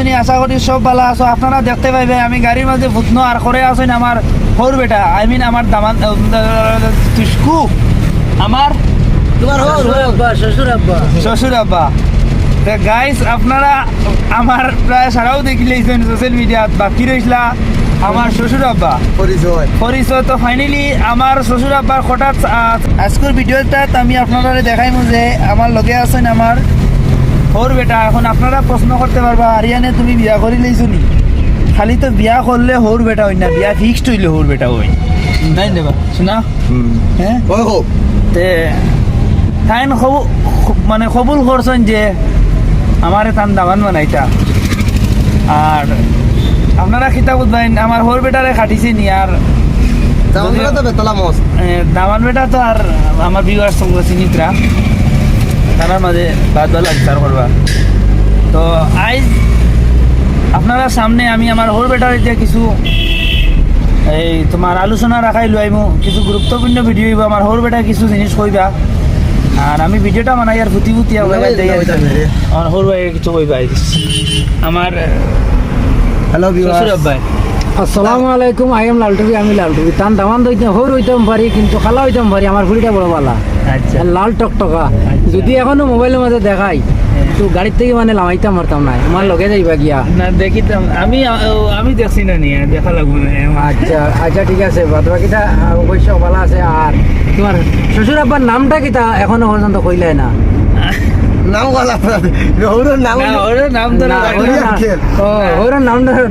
আসুনি আশা করি সব ভালো আছো। আপনারা দেখতে পাইবে আমি গাড়ির মাঝে ভূতন আর করে আসুন আমার সর বেটা। আই মিন আমার দামান তুষ্কু। আমার তোমার শ্বশুর আব্বা শ্বশুর আব্বা। শ্বশুর আব্বা। গাইস আপনারা আমার প্রায় সারাও দেখিলেছেন সোশ্যাল মিডিয়াত বাকি রইসলা আমার শ্বশুর আব্বা। পরিচয় পরিচয় তো ফাইনালি আমার শ্বশুর আব্বার হঠাৎ আজকের ভিডিওটাত আমি আপনারা দেখাইম যে আমার লগে আছেন আমার ওর বেটা এখন আপনারা প্রশ্ন করতে পারবা আরিয়ানে তুমি বিয়া করি লইছো নি? খালি তো বিয়া করলে হোর বেটা হই না বিয়া ফিক্সড হইলে হোর বেটা হই নাই দেবা শোনা? হ্যাঁ ওই হোক তে তাইন মানে কবুল করছেন যে আমার তান দামান বানাইতা। আর আপনারা খিতা বুঝবেন আমার হোর বেটারে খাটিছে নি আর দামান বেটা তো আর আমার বিবাহ সঙ্গ চিনিত্রা তার মাঝে বাদ ভালো বিচার করবা। তো আইজ আপনারা সামনে আমি আমার হোর বেটার যে কিছু এই তোমার আলোচনা রাখাই লইমু কিছু গুরুত্বপূর্ণ ভিডিও হইব আমার হোর বেটা কিছু জিনিস কইবা। আর আমি ভিডিওটা বানাই আর ফুটি ফুটি আমার হোর ভাই কিছু কইবা। আমার হ্যালো আব্বাই। আসসালামু আলাইকুম আই এম লালটুবি আমি লালটুবি তান দামান দইতে হর হইতাম পারি কিন্তু খালা হইতাম পারি আমার ফুলিটা বড় বালা। আচ্ছা। লাল টকটকা। যদি এখনও মোবাইলের মাঝে দেখাই তো গাড়ির থেকে মানে লামাইতাম পারতাম না আমার লগে যাইবা গিয়া। না দেখিতাম। আমি আমি দেখছি না নিয়ে দেখা লাগবে না আচ্ছা আচ্ছা ঠিক আছে বাদ বাকিটা অবশ্য ভালো আছে আর তোমার শ্বশুর আব্বার নামটা কিতা এখনও পর্যন্ত কইলে না। নাম গলা ওর নাম না, নাম ধরে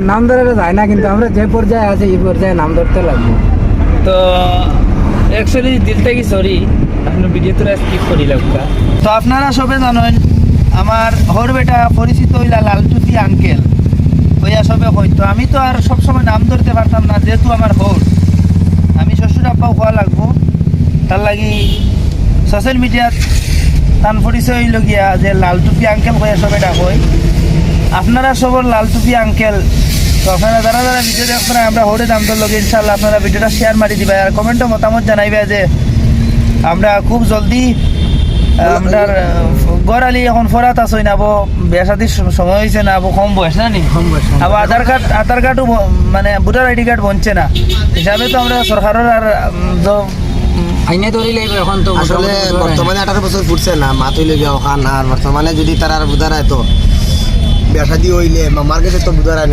নাম নাম যায় না কিন্তু আমরা যে পর্যায়ে আছে এই পর্যায়ে নাম ধরতে লাগবো। তো অ্যাকচুয়ালি দিল থেকে সরি আপনার ভিডিওটা স্কিপ করি লাগবা তো আপনারা সবে জানেন আমার হর বেটা পরিচিত হইলা লালটুতি আঙ্কেল হইয়া সবে হয়তো আমি তো আর সবসময় নাম ধরতে পারতাম না যেহেতু আমার হর। আমি শ্বশুর আব্বাও হওয়া লাগবো। তার লাগি সোশ্যাল মিডিয়াত তান পরিচয় হইল গিয়া যে লালটুপি আঙ্কেল হইয়া সবে ডাকই আপনারা সবর লালটুপি আঙ্কেল তো আপনারা যারা যারা ভিডিও দেখবেন আমরা হরে দাম তো লগে ইনশাল্লাহ আপনারা ভিডিওটা শেয়ার মারি দিবা। আর কমেন্টে মতামত জানাইবে যে আমরা খুব জলদি আমরা গড়ালি এখন ফরাত আসই না শাদির সময় হয়েছে না কম বয়স না নি? কম বয়স, কম আবার আধার কার্ড আধার কার্ডও মানে ভোটার আইডি কার্ড বনছে না। হিসাবে তো আমরা সরকারের আর আইনে ধরি লাইব এখন তো আসলে বর্তমানে আঠারো বছর ফুটছে না মা তৈলে বিয়া খান আর বর্তমানে যদি তারা বুধারায় তো বিয়া শাদি হইলে মামার কাছে তো বুধারায়